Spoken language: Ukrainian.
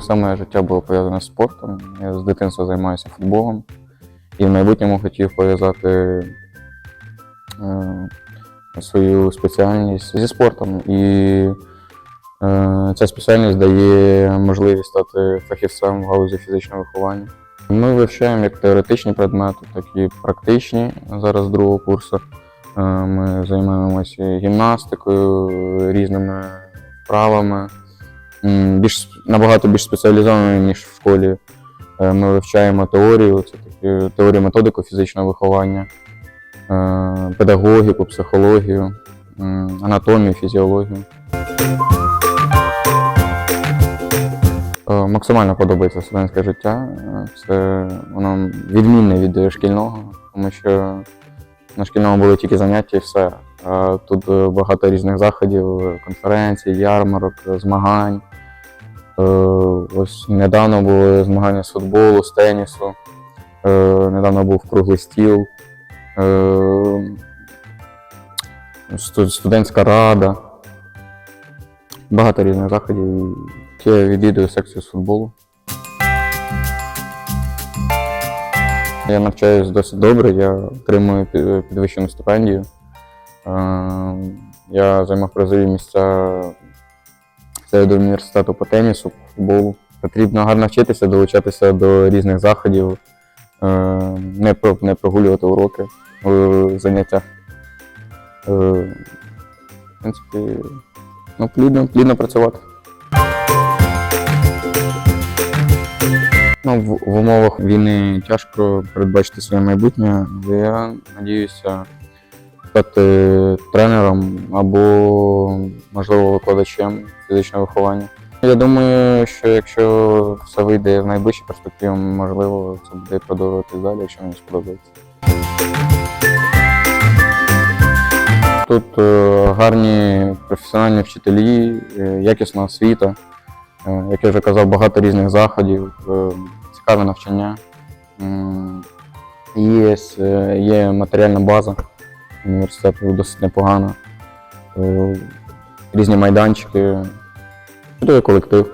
Все моє життя було пов'язане з спортом. Я з дитинства займаюся футболом і в майбутньому хотів пов'язати е, свою спеціальність зі спортом. І е, ця спеціальність дає можливість стати фахівцем в галузі фізичного виховання. Ми вивчаємо як теоретичні предмети, так і практичні зараз другого курсу. Е, Ми займаємося гімнастикою, різними вправами. Більш, набагато більш спеціалізовано, ніж в школі. Е, Ми вивчаємо теорію, це такі теорію методику фізичного виховання, е, педагогіку, психологію, анатомію, фізіологію. Максимально подобається студентське життя. Це воно відмінне від шкільного, тому що на шкільному були тільки заняття і все. Тут е, багато різних заходів, е, конференцій, ярмарок, е, змагань. Ось недавно були змагання з футболу, з тенісу. Недавно був круглий стіл. Студентська рада. Багато різних заходів. Я відвідую секцію з футболу. Я навчаюсь досить добре, я отримую підвищену стипендію. Е, Я займав призові місця серед університету по тенісу, по футболу. Потрібно гарно вчитися, долучатися до різних заходів, е, не, прогулювати уроки в заняттях. Е, В принципі, ну, плідно, плідно працювати. Ну, в, в умовах війни тяжко передбачити своє майбутнє, але я надіюся стати тренером або, можливо, викладачем фізичного виховання. Я думаю, що якщо все вийде в найближчій перспективі, можливо, це буде продовжуватись далі, якщо мені сподобається. Тут е, гарні професіональні вчителі, е, якісна освіта. Е, Як я вже казав, багато різних заходів, е, цікаве навчання. Є, е, є матеріальна база університету досить непогана. Різні майданчики. Чудовий колектив.